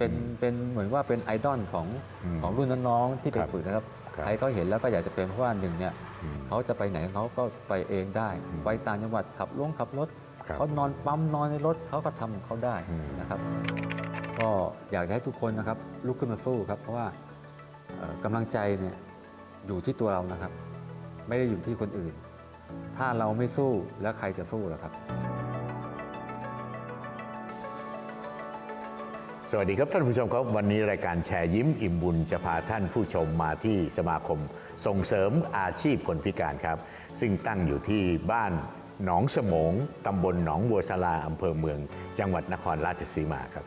เขาจะเป็นเป็นเหมือนว่าเป็นไอดอลของอืมของรุ่นน้องๆที่ไปครับฝึกนะครับครับใครก็เห็นแล้วก็อยากจะเป็นเพราะว่าหนึ่งเนี่ยอืมเขาจะไปไหนเขาก็ไปเองได้อืมไปต่างจังหวัดขับลงขับรถครับเขานอนปั๊มนอนในรถเขาก็ทำของเขาได้อืมนะครับ ก็อยากจะให้ทุกคนนะครับลุกขึ้นมาสู้ครับ เพราะว่าเอ่อกำลังใจเนี่ยอยู่ที่ตัวเรานะครับ ไม่ได้อยู่ที่คนอื่น ถ้าเราไม่สู้แล้วใครจะสู้ล่ะครับ สวัสดีครับท่านผู้ชมครับ วันนี้รายการแชร์ยิ้มอิ่มบุญจะพาท่านผู้ชมมาที่สมาคมส่งเสริมอาชีพคนพิการครับ ซึ่งตั้งอยู่ที่บ้านหนองสมงตำบลหนองบัวสลาอำเภอเมือง จังหวัดนครราชสีมาครับ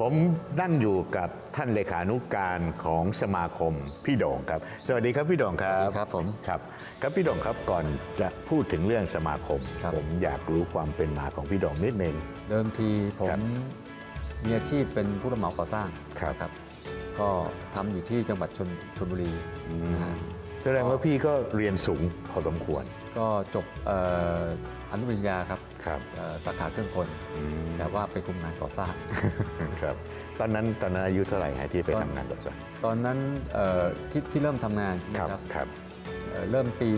ผมนั่งอยู่กับท่านเลขานุการของสมาคมพี่โด่งครับ สวัสดีครับพี่โด่งครับสวัสดีครับผมครับครับพี่โด่งครับก่อนจะพูดถึงเรื่องสมาคม ครับ ผมอยากรู้ความเป็นมาของพี่โด่งนิดนึง เดิมทีผครัมบ มีอาชีพเป็นผู้รับเหมาก่อสร้างครับ ครับ ก็ทำอยู่ที่จังหวัดชนชลบุรีนะฮะแสดงว่าพี่ก็เรียนสูงพอสมควรก็จบเอ่ออนุปริญญาครับครับเอ่อสาขาเครื่องกลอืมแต่ว่าไปคุมงานก่อสร้าง ครับ ตอนนั้นตอนนั้นอายุเท่าไหร่ฮะที่ไปตอน ทำงานก่อสร้างตอนนั้นเอ่อที่ที่เริ่มทำงานใช่ไหมครับครับครับเอ่อเริ่มปี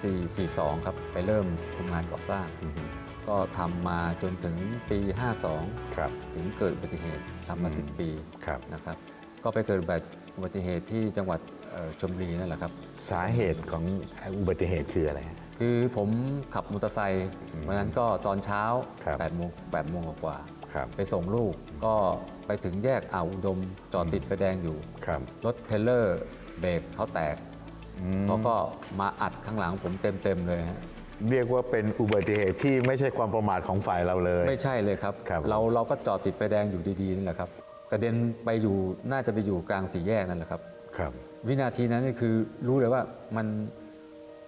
4 42 ครับ ไปเริ่มคุมงานก่อสร้าง อือฮึ ก็ทำมาจนถึงปี 52 ครับ ถึงเกิดอุบัติเหตุทำมาอืม10 ปีครับ นะครับ ก็ไปเกิดอุบัติเหตุที่จังหวัดเอ่อชลบุรีนั่นแหละครับ สาเหตุของอุบัติเหตุคืออะไรฮะ คือผมขับมอเตอร์ไซค์อืมวันนั้นก็ตอนเช้าครับ 8โมง8โมงกว่าครับ ๆไปส่งลูกก็ไปถึงแยกอ่าวอุดมจอดติดไฟแดงอยู่ ครับรถเทรลเลอร์เบรกเขาแตก อืมเขาก็มาอัดข้างหลังผมเต็มๆเลยฮะ เรียกว่าเป็นอุบัติเหตุที่ไม่ใช่ความประมาทของฝ่ายเราเลย ไม่ใช่เลยครับ ครับเราเราก็จอดติดไฟแดงอยู่ดีๆนี่แหละครับกระเด็นไปอยู่น่าจะไปอยู่กลางสี่แยกนั่นแหละครับ ครับ วินาทีนั้นนี่คือรู้เลยว่ามัน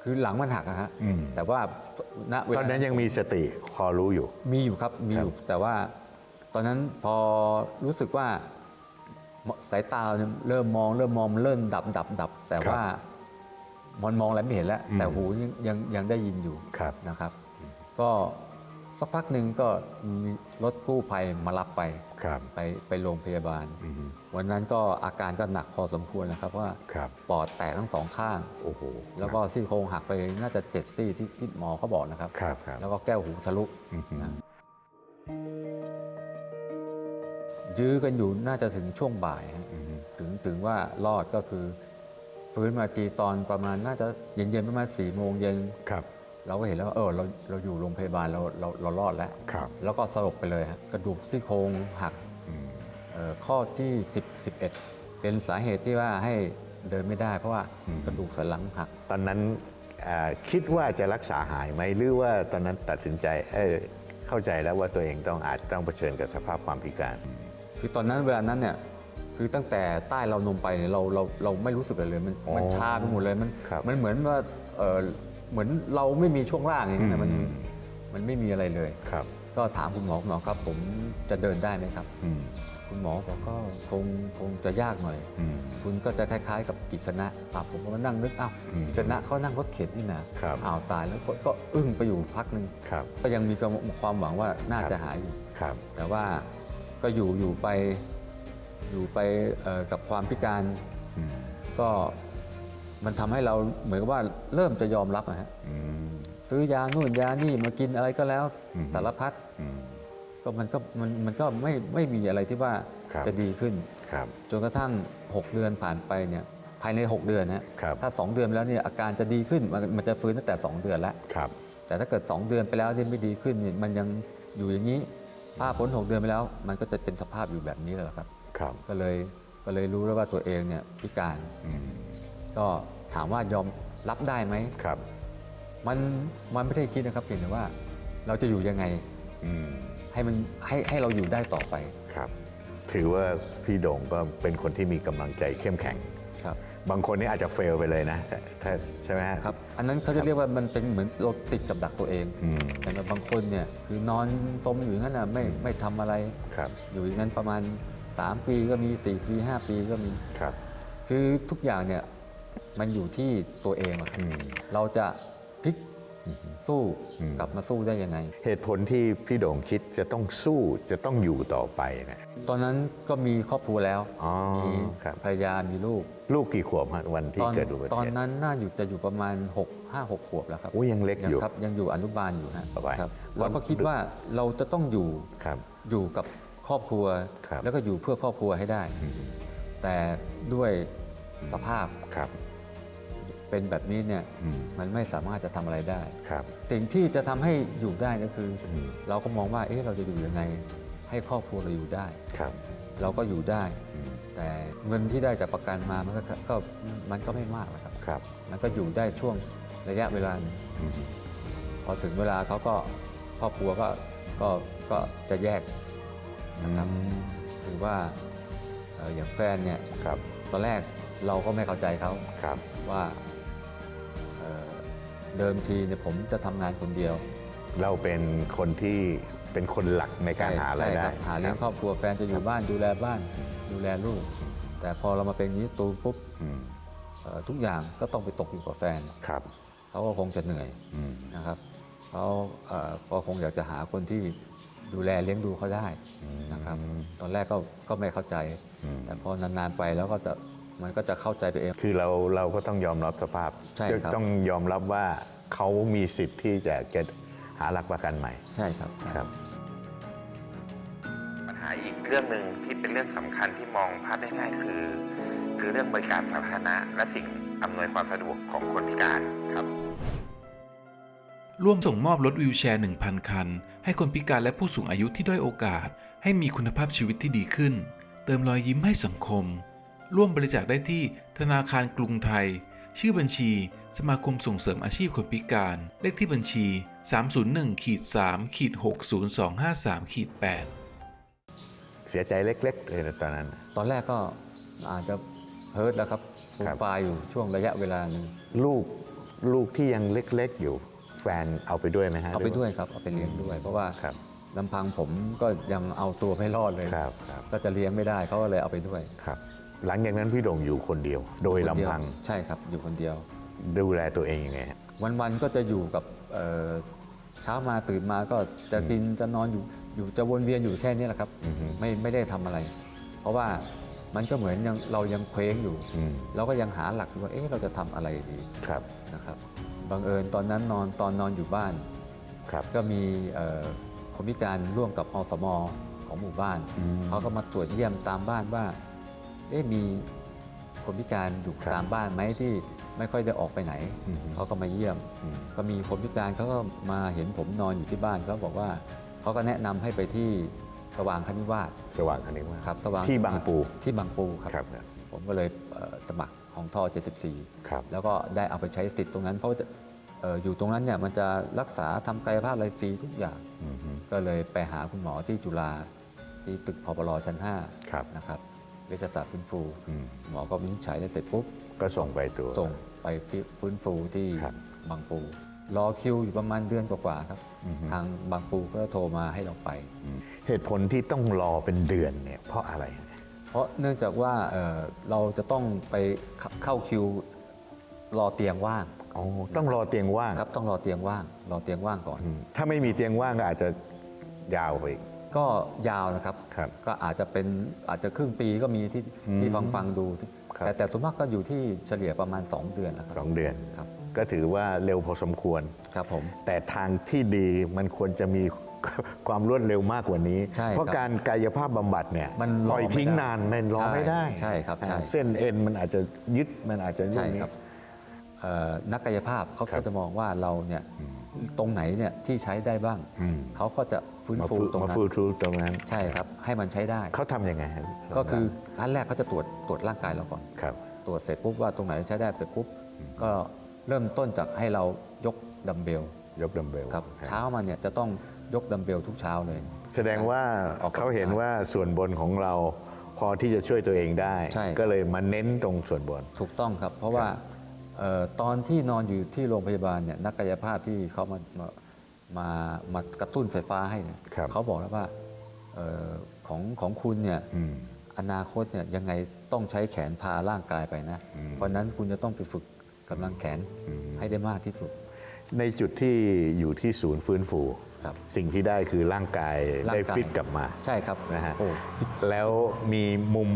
คือหลังมันหักอะฮะอืม แต่ว่าณเวลา ตอนนั้นยังมีสติพอรู้อยู่ มีอยู่ครับมีอยู่แต่ว่าตอนนั้นพอรู้สึกว่าสายตาเราเนี่ยเริ่มมอง เริ่มมองมันเริ่มดับดับดับ แต่ครับ ว่า มันมองอะไรไม่เห็นแล้วอืมแต่หูยังยังยังได้ยินอยู่ครับนะครับ ก็สักพักหนึ่งก็มีรถกู้ภัยมารับไปครับไปไปโรงพยาบาลอืมวันนั้นก็อาการก็หนักพอสมควรนะครับว่าครับปอดแตกทั้งสองข้างโอ้โหแล้วก็ซี่โครงหักไปน่าจะเจ็ดซี่ที่ที่หมอเขาบอกนะครับครับครับแล้วก็แก้วหูทะลุอือหือนะยื้อกันอยู่น่าจะถึงช่วงบ่ายฮะอืมถึงถึงว่ารอดก็คือ ฟื้นมาทีตอนประมาณน่าจะเย็นๆประมาณสี่โมงเย็นครับ เราก็เห็นแล้วว่าเออเราเราอยู่โรงพยาบาลเราเราเรารอดแล้ว ครับ แล้วก็สลบไปเลยฮะกระดูกซี่โครงหักอืมเอ่อข้อที่10 11 เป็นสาเหตุที่ว่าให้เดินไม่ได้ เพราะว่ากระดูกสันหลังหัก ตอนนั้นอ่าคิดว่าจะรักษาหายไหมหรือว่าตอนนั้นตัดสินใจเออเข้าใจแล้วว่าตัวเองต้องอาจจะต้องเผชิญกับสภาพความพิการ คือตอนนั้นเวลานั้นเนี่ย คือตั้งแต่ใต้เรานมไปเนี่ยเราเราเราไม่รู้สึกอะไรเลยมันอ๋อมันชาไปหมดเลยมันครับมันเหมือนว่าเออเหมือนเราไม่มีช่วงล่างอย่างนี้นะมันอืม มันไม่มีอะไรเลย ครับก็ถามคุณหมอคุณหมอครับ ผมจะเดินได้ไหมครับ อืมคุณหมอบอกก็คงคงจะยากหน่อย อืม คุณก็จะคล้ายๆกับกิษณะอะผมก็มานั่งนึกอ้าวอืมกิษณะเขานั่งรถเข็นนี่นะครับ อ้าวตายแล้วก็ก็อึ้งไปอยู่พักหนึ่งครับ ก็ยังมีความความหวังว่าน่าครับ จะหายอยู่ ครับ แต่ว่าก็อยู่อยู่ไป อยู่ไปเอ่อกับความพิการอืมก็มันทำให้เราเหมือนกับว่าเริ่มจะยอมรับนะฮะอืมซื้อยานู่นยานี่มากินอะไรก็แล้วอืมสารพัดอืมก็มันก็มันมันก็ไม่ไม่มีอะไรที่ว่าครับจะดีขึ้นครับจนกระทั่ง 6 เดือนผ่านไปเนี่ยภายใน 6 เดือนนะฮะครับถ้า 2 เดือนไปแล้วเนี่ยอาการจะดีขึ้นมันมันจะฟื้นตั้งแต่ 2 เดือนแล้วครับแต่ถ้าเกิด 2 เดือนไปแล้วที่ไม่ดีขึ้นเนี่ยมันยังอยู่อย่างนี้ถ้าพ้น6เดือนไปแล้ว มันก็จะเป็นสภาพอยู่แบบนี้แล้วล่ะครับ ครับก็เลยก็เลยรู้แล้วว่าตัวเองเนี่ยพิการ อืมก็ถามว่ายอมรับได้ไหม ครับมันมันไม่ได้คิดนะครับเพียงแต่ว่าเราจะอยู่ยังไงอืมให้มันให้ให้เราอยู่ได้ต่อไปครับ ถือว่าพี่โด่งก็เป็นคนที่มีกำลังใจเข้มแข็ง ครับ บางคนนี่อาจจะเฟลไปเลยนะถ้าถ้าใช่ไหมฮะ ครับ อันนั้นเขาจะเรียกว่ามันเป็นเหมือนเราติดกับดักตัวเองอืม แต่บางคนเนี่ยคือนอนสมอยู่อย่างนั้นนะไม่ไม่ทำอะไร ครับ อยู่อย่างนั้นประมาณ 3 ปีก็มี 4 ปี 5 ปีก็มี ครับ คือทุกอย่างเนี่ยมันอยู่ที่ตัวเองอะครับอืม เราจะพลิกสู้อืมกลับมาสู้ได้ยังไง เหตุผลที่พี่โด่งคิดจะต้องสู้จะต้องอยู่ต่อไปเนะ ตอนนั้นก็มีครอบครัวแล้วอ๋อมีครับ ภรรยามีลูก ลูกกี่ขวบฮะวันที่ตอนเกิดอุบัติตอนเหตุ นั้นน่าอยู่จะอยู่ประมาณ 6 5 6 ขวบแล้วครับโอ้ยังเล็กอยู่ครับยังอยู่อนุบาลอยู่ฮะสบายครับวันเราก็คิดว่าเราจะต้องอยู่ครับ อยู่กับ ครอบครัว ครับแล้วก็อยู่เพื่อครอบครัวให้ได้แต่ด้วยสภาพครับเป็นแบบนี้เนี่ยอืมมันไม่สามารถจะทำอะไรได้ ครับ สิ่งที่จะทำให้อยู่ได้ก็คืออม เราก็มองว่าเอ๊ะเราจะอยู่ยังไง ให้ครอบครัวเราอยู่ได้ ครับเราก็อยู่ได้ อืมแต่เงินที่ได้จากประกันมามันก็ก็มันก็ไม่มากนะครับ ครับมันก็อยู่ได้ช่วงระยะเวลาหนึ่งอืมพอถึงเวลาเขาก็ครอบครัวก็ก็ก็จะแยก นะครับถือว่าเอ่ออย่างแฟนเนี่ยครับตอนแรกเราก็ไม่เข้าใจเขาครับว่าเอ่อเดิมทีเนี่ยผมจะทำงานคนเดียว เราเป็นคนที่เป็นคนหลักในการหารายใช่ได้ครับหาเลี้ยงครอบครัวแฟนจะอยู่บ้านดูแลบ้านดูแลลูก แต่พอเรามาเป็นอย่างนี้ตูปุ๊บอืมเอ่อทุกอย่างก็ต้องไปตกอยู่กับแฟนครับเขาก็คงจะเหนื่อยอืมนะครับเขาเอ่อก็คงอยากจะหาคนที่ ดูแลเลี้ยงดูเขาได้นะครับ ตอนแรกก็ก็ไม่เข้าใจอืมแต่พอนานๆไปแล้วก็จะมันก็จะเข้าใจไปเอง คือเราเราก็ต้องยอมรับสภาพใช่จะครับต้องยอมรับว่าเขามีสิทธิ์ที่จะเก็ตหาหลักประกันใหม่ ใช่ครับครับ ปัญหาอีกเรื่องหนึ่งที่เป็นเรื่องสำคัญที่มองภาพได้ง่ายคือ คือเรื่องบริการสาธารณะและสิ่งอำนวยความสะดวกของคนพิการค รับร่วมส่งมอบรถวีลแชร์ 1,000 คัน ให้คนพิการและผู้สูงอายุที่ด้อยโอกาส ให้มีคุณภาพชีวิตที่ดีขึ้น เติมรอยยิ้มให้สังคม ร่วมบริจาคได้ที่ธนาคารกรุงไทย ชื่อบัญชี สมาคมส่งเสริมอาชีพคนพิการ เลขที่บัญชี 301ขีด3ขีด60253ขีด8เสียใจเล็กๆเลยนะตอนนั้น ตอนแรกก็อาจจะเฮิร์ตแล้วครับฟูครับมฟายอยู่ช่วงระยะเวลาหนึ่งลูกลูกที่ยังเล็กๆอยู่ แฟนเอาไปด้วยไหมฮะ เอาไปด้วยครับเอาไปเลี้ยงด้วย เพราะว่าครับลำพังผมก็ยังเอาตัวไม่รอดเลย ครับครับ ก็จะเลี้ยงไม่ได้เขาก็เลยเอาไปด้วยครับ หลังจากนั้นพี่โด่งอยู่คนเดียว โดยคนเดีวลำพังใช่ครับอยู่คนเดียว ดูแลตัวเองยังไงฮะ วันๆก็จะอยู่กับเอ่อเช้ามาตื่นมาก็จะกินจะนอนอยู่อยู่จะวนเวียนอยู่แค่นี้แหละครับอือฮึ ไม่ไม่ได้ทำอะไร เพราะว่ามันก็เหมือนยังเรายังเคว้งอยู่ อืมเราก็ยังหาหลักอยู่ว่าเอ๊ะเราจะทำอะไรดีครับ นะครับ บังเอิญตอนนั้นนอนตอนนอนอยู่บ้าน ครับ ก็มีเอ่อคนพิการร่วมกับอสมของหมู่บ้าน อืมเขาก็มาตรวจเยี่ยมตามบ้านว่า เอ๊ะมีคนพิการอยู่ครับ ตามบ้านไหมที่ไม่ค่อยได้ออกไปไหน อืมเขาก็มาเยี่ยม อืมก็มีคนพิการเขาก็มาเห็นผมนอนอยู่ที่บ้านเขาบอกว่าเขาก็แนะนำให้ไปที่สว่างคณิวาสสว่างอันนี้ว่าครับสว่างที่บางปูที่บางปูครับครับผมก็เลยเอ่อสมัครของท่อ74 ครับ แล้วก็ได้เอาไปใช้สิทธิ์ตรงนั้น เพราะว่าจะเอ่ออยู่ตรงนั้นเนี่ยมันจะรักษาทำกายภาพอะไรฟรีทุกอย่างอืมฮึก็เลยไปหาคุณหมอที่จุฬาที่ตึกพปรชั้นครับ5นะครับเวชศาสตร์ฟื้นฟูอืมหมอก็วินิจฉัยได้เสร็จปุ๊บ ก็ส่งไปตัวส่งไปฟื้นฟูที่ครับบางปู รอคิวอยู่ประมาณเดือนกว่าๆครับอือฮึทางบางปูก็โทรมาให้เราไปอืมเหตุผลที่ต้องรอเป็นเดือนเนี่ยเพราะอะไร เพราะเนื่องจากว่าเอ่อเราจะต้องไปเข้าเข้าคิวรอเตียงว่าง อ๋อต้องรอเตียงว่าง ครับต้องรอเตียงว่างรอเตียงว่างก่อนอืมถ้าไม่มีเตียงว่างก็อาจจะยาวไปอีก ก็ยาวนะครับ ครับก็อาจจะเป็นอาจจะครึ่งปีก็มีที่อืมที่ฟังฟังดู ครับ แต่แต่ส่วนมากก็อยู่ที่เฉลี่ยประมาณ 2 เดือนนะคสรับองเดือน ครับก็ถือว่าเร็วพอสมควร ครับผม แต่ทางที่ดีมันควรจะมี ความรวดเร็วมากกว่านี้ ใช่ครับเพราะการกายภาพบำบัดเนี่ยมันรปอล่อยทิ้งไม่ได้นานมันรอใช่ไม่ได้ใช่ครับใช่อ่าเส้นเอ็นมันอาจจะยึดมันอาจจะใช่เองนี้ครับเอ่อ นักกายภาพเขาครัก็บจะมองว่าเราเนี่ยตรงไหนเนี่ยที่ใช้ได้บ้างอืมเขาก็จะฟื้นมาฟูฟูตรงมานั้ฟูนทูตรงนั้นใช่ครับ ให้มันใช้ได้เขาทำยังไงครับก็คือขั้นแรกเขาจะตรวจตรวจร่างกายเราก่อนครับ ตรวจเสร็จปุ๊บว่าตรงไหนใช้ได้เสร็จปุ๊บก็เริ่มต้นจากให้เรายกดัมเบลยกดัมเบลครับเช้ามาเนี่ยจะต้องยกดัมเบลทุกเช้าเลย แสดงว่าออกกำลังกายเขาเห็นว่าส่วนบนของเราพอที่จะช่วยตัวเองได้ใช่ก็เลยมาเน้นตรงส่วนบน ถูกต้องครับ เพราะว่าเอ่อ ตอนที่นอนอยู่ที่โรงพยาบาลเนี่ยนักกายภาพที่เขามามามามากระตุ้นไฟฟ้าให้เนี่ยครับเขาบอกแล้วว่าเออของของคุณเนี่ยอืม อนาคตเนี่ยยังไงต้องใช้แขนพาร่างกายไปนะ อืม เพราะฉะนั้นคุณจะต้องไปฝึกกำลังแขนอืมให้ได้มากที่สุด ในจุดที่อยู่ที่ศูนย์ฟื้นฟู ครับสิ่งที่ได้คือร่างกายร่างกาย ได้ฟิตกลับมาใช่ครับนะฮะโอ้ฟิตแล้วมีมุม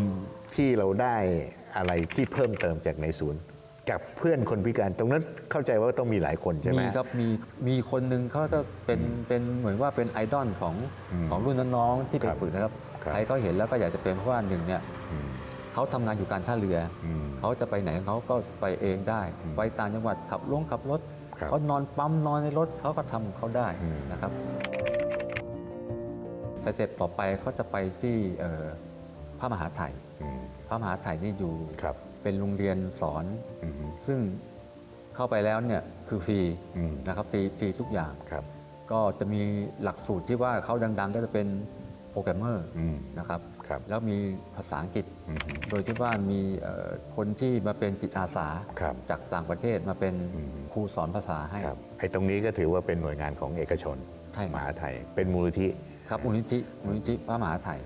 ที่เราได้อะไรที่เพิ่มเติมจากในศูนย์ กับเพื่อนคนพิการ ตรงนั้นเข้าใจว่าต้องมีหลายคนใช่ไหมมีครับมีมีคนหนึ่งเขาจะเป็นเป็นเหมือนว่าเป็นไอดอลของของรุ่นน้องๆที่ไปครับฝึกนะครับครับใครก็เห็นแล้วก็อยากจะเป็นเพราะว่าหนึ่งเนี่ยเขาทำงานอยู่การท่าเรืออมเขาจะไปไหนเขาก็ไปเองได้ ไปต่างจังหวัดขับลงขับรถครับเขานอนปั๊มนอนในรถเขาก็ทำของเขาได้อืมนะครับสเต็ปต่อไปเขาจะไปที่เอ่อพระมหาไทยอืมพระมหาไทยนี่อยู่ครับ เป็นโรงเรียนสอน อืม ซึ่งเข้าไปแล้วเนี่ยคือฟรีอืม นะครับฟรีฟรีทุกอย่าง ครับ ก็จะมีหลักสูตรที่ว่าเขาดังๆ ก็จะเป็นโปรแกรมเมอร์อืม นะครับ ครับ แล้วมีภาษาอังกฤษ อืม โดยที่ว่ามีเอ่อคนที่มาเป็นจิตอาสาครับจากต่างประเทศมาเป็นอืม ครูสอนภาษาให้ ครับ ไอ้ตรงนี้ก็ถือว่าเป็นหน่วยงานของเอกชนใช่มครับหาไทย เป็นมูลนิธิ ครับมูลนิธิมูลนิธิพระมหาไทย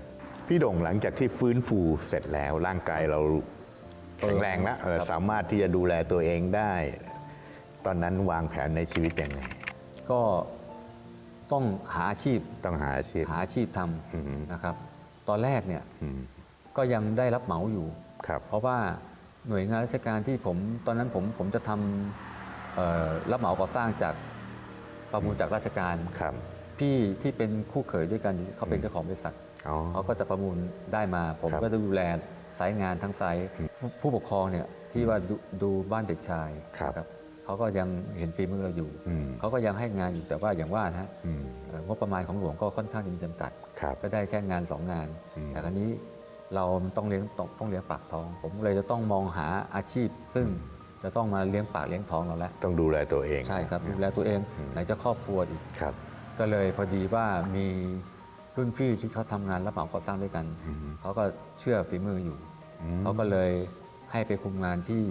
พี่โด่งหลังจากที่ฟื้นฟูเสร็จแล้วร่างกายเรา แข็งแรงแล้วเออครับสามารถที่จะดูแลตัวเองได้ ตอนนั้นวางแผนในชีวิตยังไงก็ต้องหาอาชีพต้องหาอาชีพหาอาชีพทอืมำนะครับ ตอนแรกเนี่ยอืมก็ยังได้รับเหมาอยู่ครับเพราะว่าหน่วยงานราชการที่ผมตอนนั้นผมผมจะทำเอ่อรับเหมาก่อสร้างจากประมูลจากราชการครับ พี่ที่เป็นคู่เขยด้วยกันเขาเป็นเจ้าของบริษัทอ๋อเขาก็จะประมูลได้มา ผมครับก็จะดูแล สายงานทั้งไซต์ผู้ผู้ปกครองเนี่ยที่ว่าดูดูบ้านเด็กชายครับนะเขาก็ยังเห็นฝีมือเราอยู่อืมเขาก็ยังให้งานอยู่แต่ว่าอย่างว่านะฮะอืมเอ่องบประมาณของหลวงก็ค่อนข้างจะมีจำกัดครับก็ได้แค่งานสองงานอืมแต่ครั้นี้เราต้องเลี้ยงต้องต้องเลี้ยงปากท้อง ผมเลยจะต้องมองหาอาชีพ ซึ่งจะต้องมาเลี้ยงปากเลี้ยงท้องเราแล้วต้องดูแลตัวเองใช่ครับดูแลตัวเองอืมไหนจะครอบครัวอีกครับก็เลยพอดีว่ามี รุ่นพี่ที่เขาทำงานรับเหมาก่อสร้างด้วยกันอืมเขาก็เชื่อฝีมืออยู่อืมเขาก็เลยให้ไปคุมงานที่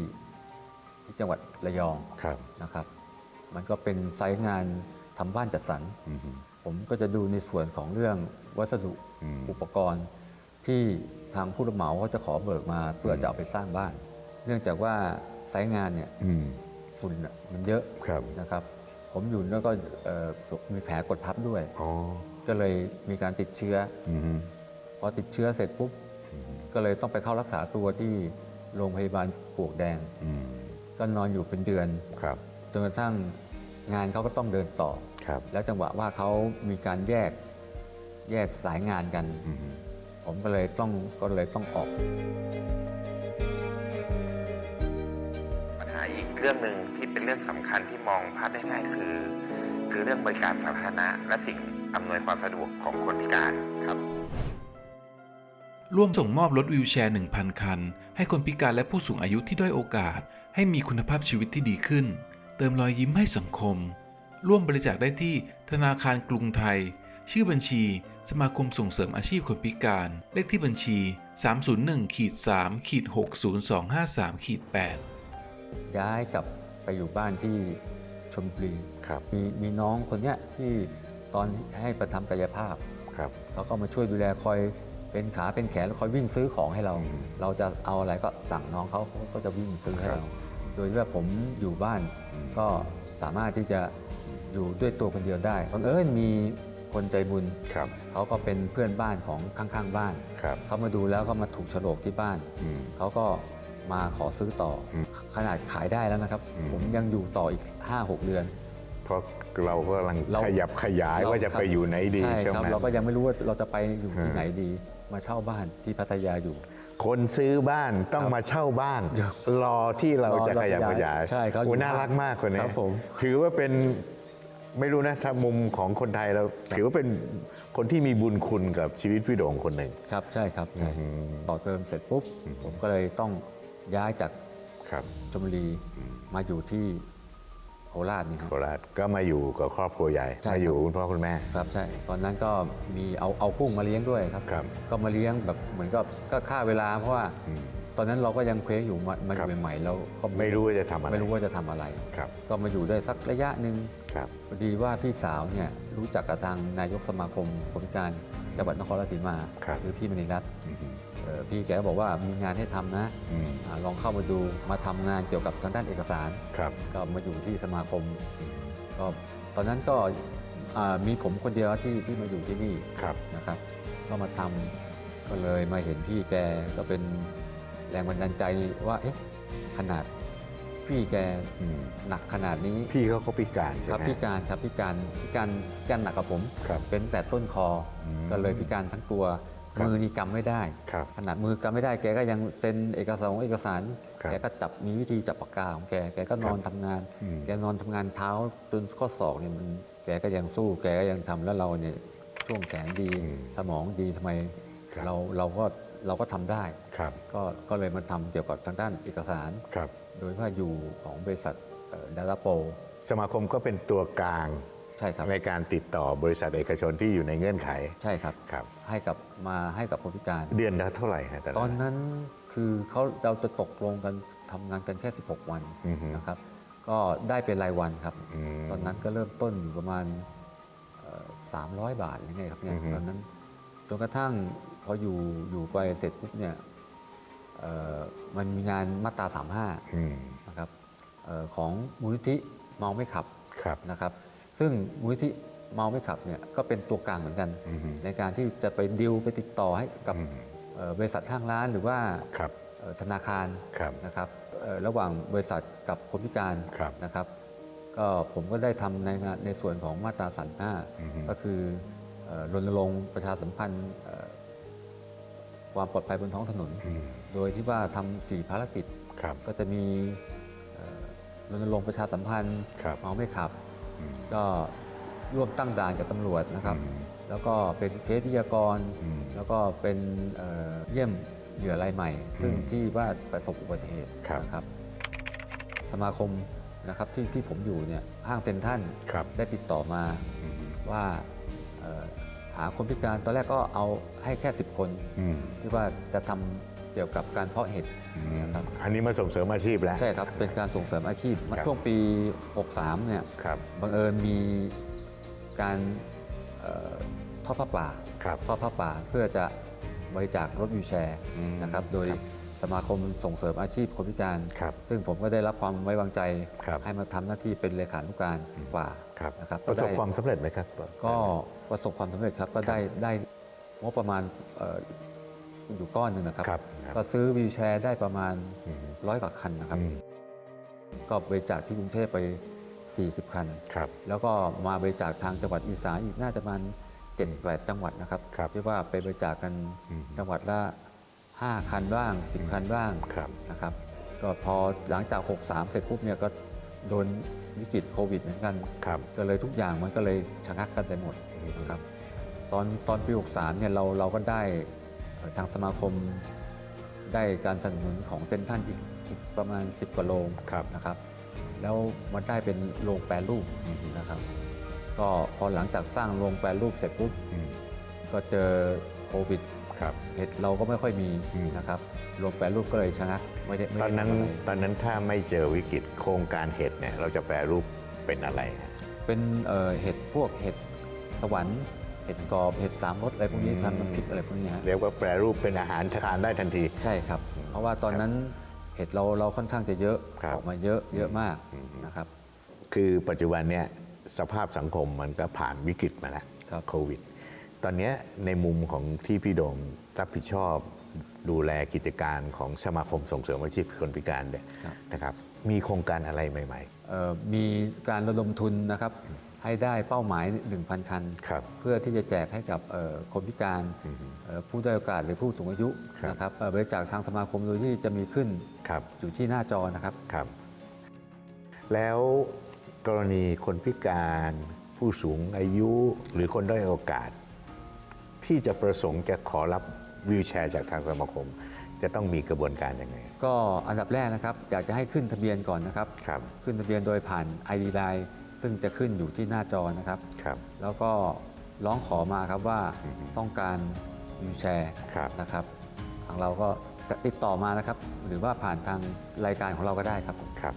ที่จังหวัดระยองครับนะครับ มันก็เป็นไซต์งานทำบ้านจัดสรรอืมผมก็จะดูในส่วนของเรื่องวัสดุอืมอุปกรณ์ที่ทางผู้รับเหมาเขาจะขอเบิกมาเพื่อจะเอาไปสร้างบ้าน เนื่องจากว่าไซต์งานเนี่ยอืมฝุ่นน่ะมันเยอะครับนะครับ ผมอยู่แล้วก็เอ่อมีแผลกดทับด้วยอ๋อ ก็เลยมีการติดเชื้ออืมพอติดเชื้อเสร็จปุ๊บก็เลยต้องไปเข้ารักษาตัวที่โรงพยาบาลปลวกแดงอืมก็นอนอยู่เป็นเดือนครับจนกระทั่งงานเขาก็ต้องเดินต่อครับแล้วจังหวะว่าเขามีการแยกแยกสายงานกันอืมผมก็เลยต้องก็เลยต้องออกปัญหาอีกเรื่องหนึ่งที่เป็นเรื่องสำคัญที่มองพลาดได้ง่ายคือ คือเรื่องบริการสาธารณะและสิ่ง อำนวยความสะดวกของคนพิการครับ ร่วมส่งมอบรถวิวแชร์ 1,000 คัน ให้คนพิการและผู้สูงอายุที่ด้อยโอกาส ให้มีคุณภาพชีวิตที่ดีขึ้น เติมรอยยิ้มให้สังคม ร่วมบริจาคได้ที่ธนาคารกรุงไทย ชื่อบัญชี สมาคมส่งเสริมอาชีพคนพิการ เลขที่บัญชี 301ขีด3ขีด60253ขีด8ย้ายกลับไปอยู่บ้านที่ชลบุรีครับมีมีน้องคนเนี้ยที่ ตอนให้ประทำกายภาพครับเขาก็มาช่วยดูแลคอยเป็นขาเป็นแขนแล้วคอยวิ่งซื้อของให้เราอืมเราจะเอาอะไรก็สั่งน้องเขาเขาก็จะวิ่งซื้อให้ครับเรา โดยที่ว่าผมอยู่บ้านอืมก็สามารถที่จะอยู่ด้วยตัวคนเดียวได้บังเอิญมีคนใจบุญครับเขาก็เป็นเพื่อนบ้านของข้าง ๆ บ้านครับเขามาดูแล้วก็มาถูกโฉลกที่บ้านอืมเขาก็มาขอซื้อต่ออมขนาดขายได้แล้วนะครับอืมผมยังอยู่ต่ออีก 5-6 เดือน เพราะ เราก็กำลังเราขยับขยายเราว่าจะครับไปอยู่ไหนดีใช่ใช่ครับไหมเราก็ยังไม่รู้ว่าเราจะไปอยู่ที่อืมไหนดี มาเช่าบ้านที่พัทยาอยู่ คนซื้อบ้านต้องครับมาเช่าบ้าน รอที่เราจะรอเราขยับขยายใช่ครับโอ้อยู่น่ารักมากคนนี้ครับผม ถือว่าเป็นไม่รู้นะถ้ามุมของคนไทยเราถือว่าเป็นคนที่มีบุญคุณกับชีวิตพี่โด่งคนหนึ่ง ครับใช่ครับใช่อืมต่อเติมเสร็จปุ๊บผมก็เลยต้องย้ายจากครับ ชลบุรีมาอยู่ที่โค ราชนี่คโครับ ราชก็มาอยู่กับครอบครัวใหญ่ใช่มาอยู่คุณพ่อคุณแม่ ครับใช่ตอนนั้นก็มีเอาเอากุ้งมาเลี้ยงด้วยครับ ครับก็มาเลี้ยงแบบเหมือนกับก็ฆ่าเวลาเพราะว่าอืมตอนนั้นเราก็ยังเคว้งอยู่มามาอครับยู่ใหม่ๆแล้วก็ไม่รู้ว่าจะทำอะไรไม่รู้ว่าจะทำอะไร ครับก็มาอยู่ได้สักระยะหนึ่งครับ พอดีว่าพี่สาวเนี่ยรู้จักกับทางนายกสมาคมคนพิการจังหวัดนครราชสีมาครับอพี่มณีรัตน์ อืมเอ่อ พี่แกก็บอกว่ามีงานให้ทำนะอืมอาลองเข้ามาดูมาทำงานเกี่ยวกับทางด้านเอกสารครับก็มาอยู่ที่สมาคมก็ตอนนั้นก็อ่ามีผมคนเดียวที่ที่มาอยู่ที่นี่ครับนะครับก็มาทำก็เลยมาเห็นพี่แกก็เป็นแรงบันดาลใจว่าเอ๊ะขนาดพี่แกอืมหนักขนาดนี้ พี่เขาก็พิการใช่ครับไหมพิการครับพิการพิการพิการหนักกว่าผมครับเป็นแต่ต้นคออมก็เลยพิการทั้งตัว ครับมือนี่กำไม่ได้ ครับ ขนาดมือกำไม่ได้แกก็ยังเซ็นเอกสารเอกสาร ครับแกก็จับมีวิธีจับปากกาของแกแกก็นอนครับทำงาน อืม แกนอนทำงานเท้าจนข้อศอกเนี่ยมันแกก็ยังสู้แกก็ยังทำแล้วเราเนี่ยช่วงแขนดีอืมสมองดีทำไม ครับ เราเราก็เราก็ทำได้ ครับ ก็ก็เลยมาทำเกี่ยวกับทางด้านเอกสาร ครับ โดยว่าอยู่ของบริษัทดาราโป สมาคมก็เป็นตัวกลาง ใช่ครับในการติดต่อบริษัทเอกชนที่อยู่ในเงื่อนไขใช่ครับครับ ให้กับมาให้กับคนพิการเดือนละเท่าไหร่ฮะแต่ละตอนนั้นคือเขาเราจะตกลงกันทำงานกันแค่ 16 วันอือฮึนะครับ ก็ได้เป็นรายวันครับอืมตอนนั้นก็เริ่มต้นอยู่ประมาณสามร้อยบาทหรือไงครับเนี่ยอือฮึตอนนั้นจนกระทั่งพออยู่อยู่ไปเสร็จปุ๊บเนี่ยเอ่อมันมีงานมาตราอืม35นะครับเอ่อของมูลนิธิเมาไม่ขับครับนะครับ ซึ่งมูลนิธิเมาไม่ขับเนี่ยก็เป็นตัวกลางเหมือนกันอือฮึในการที่จะไปดิวไปติดต่อให้กับอืมเอ่อบริษัทห้างร้านหรือว่าครับเอ่อธนาคารครับนะครับเอ่อระหว่างบริษัทกับคนพิการครับนะครับ ก็ผมก็ได้ทำในงานในส่วนของมาตราสันห้าอือฮึก็คือเอ่อรณรงค์ประชาสัมพันธ์เอ่อความปลอดภัยบนท้องถนนอืมโดยที่ว่าทำสี่ภารกิจครับก็จะมีเอ่อรณรงค์ประชาสัมพันธ์ครับเมาไม่ขับอืม ก็ร่วมตั้งด่านกับตำรวจนะครับอืมแล้วก็เป็นเคสวิทยากรอืมแล้วก็เป็นเอ่อเยี่ยมเหยื่อรายใหม่ ซึ่งอืมที่ว่าประสบอุบัติเหตุครับนะครับ สมาคมนะครับที่ที่ผมอยู่เนี่ยห้างเซ็นทรัลครับได้ติดต่อมาอืมว่าเอ่อหาคนพิการตอนแรกก็เอาให้แค่ 10 คนอืมที่ว่าจะทำเกี่ยวกับการเพาะเห็ดอืมนะครับอันนี้มาส่งเสริมอาชีพแล้ว ใช่ครับ เป็นการส่งเสริมอาชีพครับช่วงปี 63 เนี่ยครับบังเอิญมีการเอ่อทอดผ้าป่าครับทอดผ้าป่าเพื่อจะบริจาครถวิวแชร์อืมนะครับ โดยครับสมาคมส่งเสริมอาชีพคนพิการครับซึ่งผมก็ได้รับความไว้วางใจครับให้มาทำหน้าที่เป็นเลขานุการป่าครับนะครับประสบได้ความสำเร็จไหมครับ ก็ประสบความสำเร็จครับก็ได้ได้งบประมาณเอ่อ อยู่ก้อนหนึ่งนะครับ ครับครับ ก็ซื้อวีลแชร์ได้ประมาณอืมร้อยกว่าคันนะครับ อืมก็บริจาคที่กรุงเทพไป 40 คัน ครับ แล้วก็มาบริจาคทางจังหวัดอีสานอีกน่าจะประมาณเจ็ดแปดจังหวัดนะครับครับที่ว่าไปบริจาคกันอืม จังหวัดละ 5 คันบ้าง 10 คันบ้างครับ นะครับ ก็พอหลังจาก 63 เสร็จปุ๊บเนี่ยก็โดนวิกฤตโควิดเหมือนกัน ครับ ก็เลยทุกอย่างมันก็เลยชะงักกันไปหมดนะครับตอนตอนปี 63 เนี่ยเราเราก็ได้เอ่อ ทางสมาคมได้การสนับสนุนของเซ็นทรัลอีกอีกประมาณ 10 กว่าโรงครับนะครับ แล้วมันได้เป็นโรงแปรรูปนะครับ ก็พอหลังจากสร้างโรงแปรรูปเสร็จปุ๊บอืมก็เจอโควิดครับเห็ดเราก็ไม่ค่อยมีอืมนะครับโรงแปรรูปก็เลยชะงักไม่ได้ไม่ตได้อนนั้นทำอะไรตอนนั้นถ้าไม่เจอวิกฤตโครงการเห็ดเนี่ยเราจะแปรรูปเป็นอะไรฮะเป็นเอ่อเห็ดพวกเห็ดสวรรค์ เห็ดกรอบเห็ดสามรสอะไรพวกนี้อืมทำน้ำพริกอะไรพวกนี้ฮะเรียกว่าแปรรูปเป็นอาหารทานได้ทันที ใช่ครับ เพราะว่าตอนนั้นเห็ดเราเราค่อนข้างจะเยอะครับ ออกมาเยอะเยอะมากนะครับ คือปัจจุบันเนี่ยสภาพสังคมมันก็ผ่านวิกฤตมาแล้วครับ โควิด ตอนเนี้ยในมุมของที่พี่โดงรับผิดชอบดูแลกิจการของสมาคมส่งเสริมอาชีพคนพิการเนี่ยครับนะครับ มีโครงการอะไรใหม่ เอ่อมีการระดมทุนนะครับ ให้ได้เป้าหมาย 1,000 คัน ครับ เพื่อที่จะแจกให้กับเอ่อคนพิการอือฮึเอ่อผู้ด้อยโอกาสหรือผู้สูงอายุครับ นะครับเอ่อบริจาคทางสมาคมโดยที่จะมีขึ้นๆครับ อยู่ที่หน้าจอนะครับ ครับ แล้วกรณีคนพิการผู้สูงอายุหรือคนด้อยโอกาส ที่จะประสงค์จะขอรับวีลแชร์จากทางสมาคม จะต้องมีกระบวนการยังไง ก็อันดับแรกนะครับ อยากจะให้ขึ้นทะเบียนก่อนนะครับ ครับ ขึ้นทะเบียนโดยผ่าน ID Line ซึ่งจะขึ้นอยู่ที่หน้าจอนะครับ ครับ แล้วก็ร้องขอมาครับว่าอือฮึต้องการวิวแชร์ครับ นะครับ ทางเราก็จะติดต่อมานะครับ หรือว่าผ่านทางรายการของเราก็ได้ครับ ครับ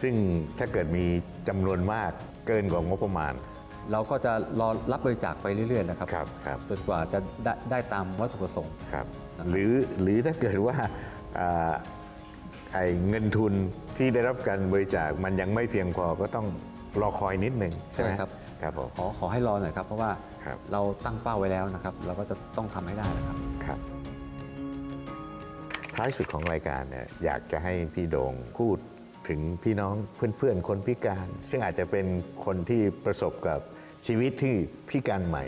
ซึ่งถ้าเกิดมีจำนวนมากเกินกว่างบประมาณ เราก็จะรอรับบริจาคไปเรื่อยๆนะครับครับครับ จนกว่าจะได้ได้ตามวัตถุประสงค์ ครับนะครับหรือหรือถ้าเกิดว่าอ่าไอ้เงินทุนที่ได้รับการบริจาคมันยังไม่เพียงพอก็ต้อง รอคอยนิดหนึ่งใช่ไหมใช่ครับครับผมขอขอให้รอหน่อยครับ เพราะว่าครับเราตั้งเป้าไว้แล้วนะครับ เราก็จะต้องทำให้ได้นะครับ ครับ ท้ายสุดของรายการเนี่ยอยากจะให้พี่โด่งพูดถึงพี่น้องเพื่อนๆ คนพิการ ซึ่งอาจจะเป็นคนที่ประสบกับชีวิตที่พิการใหม่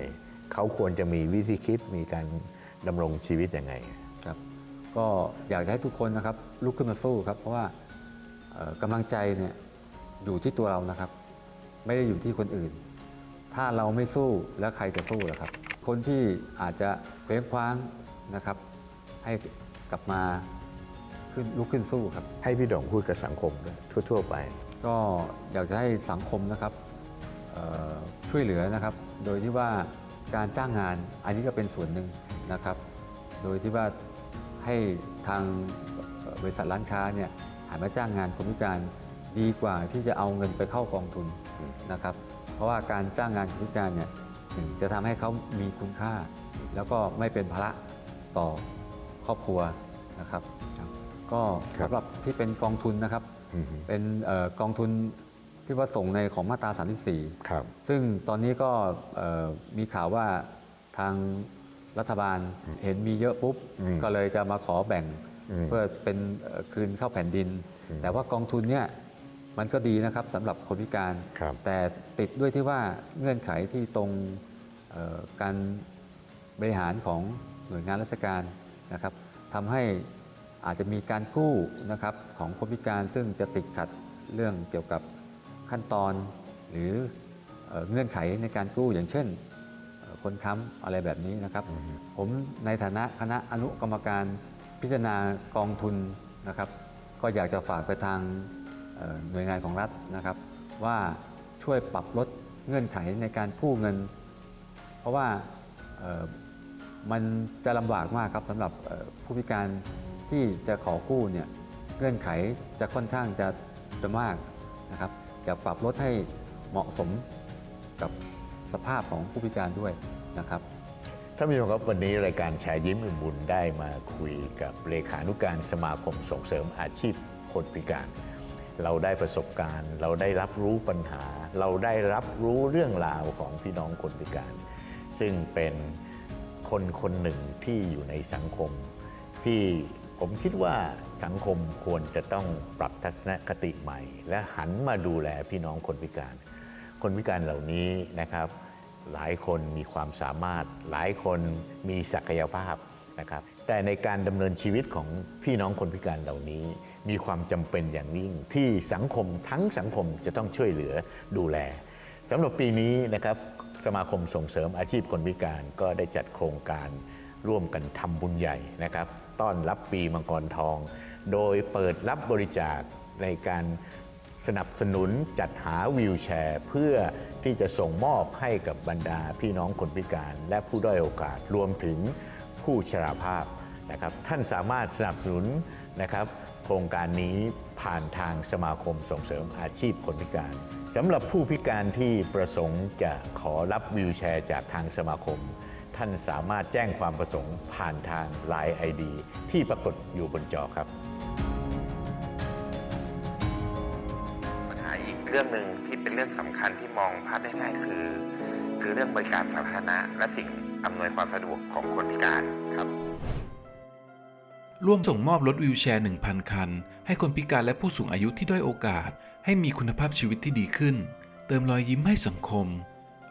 เขาควรจะมีวิธีคิดมีการดำรงชีวิตยังไง ครับก็อยากจะให้ทุกคนนะครับลุกขึ้นมาสู้ครับ เพราะว่าเอ่อกำลังใจเนี่ยอยู่ที่ตัวเรานะครับ ไม่ได้อยู่ที่คนอื่น ถ้าเราไม่สู้แล้วใครจะสู้ล่ะครับ คนที่อาจจะเคว้งคว้างนะครับ ให้กลับมาขึ้นลุกขึ้นสู้ครับ ให้พี่โด่งพูดกับสังคมด้วยทั่ว ๆ ไป ก็อยากจะให้สังคมนะครับเอ่อช่วยเหลือนะครับ โดยที่ว่าการจ้างงานอันนี้ก็เป็นส่วนหนึ่งนะครับ โดยที่ว่าให้ทางเอ่อบริษัทร้านค้าเนี่ยหันมาจ้างงานคนพิการ ดีกว่าที่จะเอาเงินไปเข้ากองทุนนะครับ เพราะว่าการจ้างงานคนพิการเนี่ยหนึ่งจะทำให้เขามีคุณค่า แล้วก็ไม่เป็นภาระต่อครอบครัวนะครับ ก็ครับสำหรับที่เป็นกองทุนนะครับอือฮึเป็นเออกองทุนที่ว่าส่งในของมาตรา 34 ครับ ซึ่งตอนนี้ก็เอ่อมีข่าวว่าทางรัฐบาลเห็นมีเยอะปุ๊บอืมก็เลยจะมาขอแบ่งอืมเพื่อเป็นเอ่อคืนเข้าแผ่นดินอืมแต่ว่ากองทุนเนี่ย มันก็ดีนะครับสำหรับคนพิการ ครับ แต่ติดด้วยที่ว่าเงื่อนไขที่ตรงเอ่อการบริหารของหน่วยงานราชการนะครับทำให้อาจจะมีการกู้นะครับของคนพิการซึ่งจะติดขัดเรื่องเกี่ยวกับขั้นตอนหรือเอ่อเงื่อนไขในการกู้อย่างเช่นเอ่อคนค้ำอะไรแบบนี้นะครับ ผมในฐานะคณะอนุกรรมการพิจารณากองทุนนะครับ ก็อยากจะฝากไปทางเอ่อ หน่วยงานของรัฐนะครับ ว่าช่วยปรับลดเงื่อนไขในการกู้เงิน เพราะว่ามันจะลำบากมากครับสำหรับผู้พิการที่จะขอกู้เนี่ยเงื่อนไขจะค่อนข้างจะจะมากนะครับจะปรับลดให้เหมาะสมกับสภาพของผู้พิการด้วยนะครับท่านผู้ชมครับวันนี้รายการแชร์ยิ้มอิ่มบุญได้มาคุยกับเลขานุการสมาคมส่งเสริมอาชีพคนพิการ เราได้ประสบการณ์ เราได้รับรู้ปัญหา เราได้รับรู้เรื่องราวของพี่น้องคนพิการ ซึ่งเป็นคนคนหนึ่งที่อยู่ในสังคม ที่ผมคิดว่าสังคมควรจะต้องปรับทัศนคติใหม่ และหันมาดูแลพี่น้องคนพิการ คนพิการเหล่านี้นะครับ หลายคนมีความสามารถ หลายคนมีศักยภาพนะครับแต่ในการดำเนินชีวิตของพี่น้องคนพิการเหล่านี้ มีความจำเป็นอย่างยิ่ง ที่สังคมทั้งสังคมจะต้องช่วยเหลือดูแลสำหรับปีนี้นะครับสมาคมส่งเสริมอาชีพคนพิการก็ได้จัดโครงการร่วมกันทำบุญใหญ่นะครับ ต้อนรับปีมังกรทอง โดยเปิดรับบริจาคในการสนับสนุนจัดหาวีลแชร์ เพื่อที่จะส่งมอบให้กับบรรดาพี่น้องคนพิการ และผู้ด้อยโอกาสรวมถึงผู้ชราภาพนะครับ ท่านสามารถสนับสนุนนะครับ ครงการนี้ผ่านทางสมาคมส่งเสริมอาชีพคนพิการสำหรับผู้พิการที่ประสงค์จะขอรับวีลแชร์จากทางสมาคม ท่านสามารถแจ้งความประสงค์ผ่านทาง Line ID ที่ปรากฏอยู่บนจอครับ ปัญหาอีกเรื่องหนึ่งที่เป็นเรื่องสำคัญที่มองพลาดได้ง่ายคือ คือเรื่องบริการสาธารณะและสิ่งอำนวยความสะดวกของคนพิการครับ ร่วมส่งมอบรถวิวแชร์ 1,000 คัน ให้คนพิการและผู้สูงอายุที่ด้อยโอกาส ให้มีคุณภาพชีวิตที่ดีขึ้น เติมรอยยิ้มให้สังคม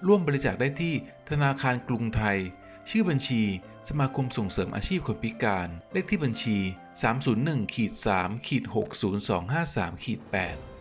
ร่วมบริจาคได้ที่ธนาคารกรุงไทย ชื่อบัญชี สมาคมส่งเสริมอาชีพคนพิการ เลขที่บัญชี 301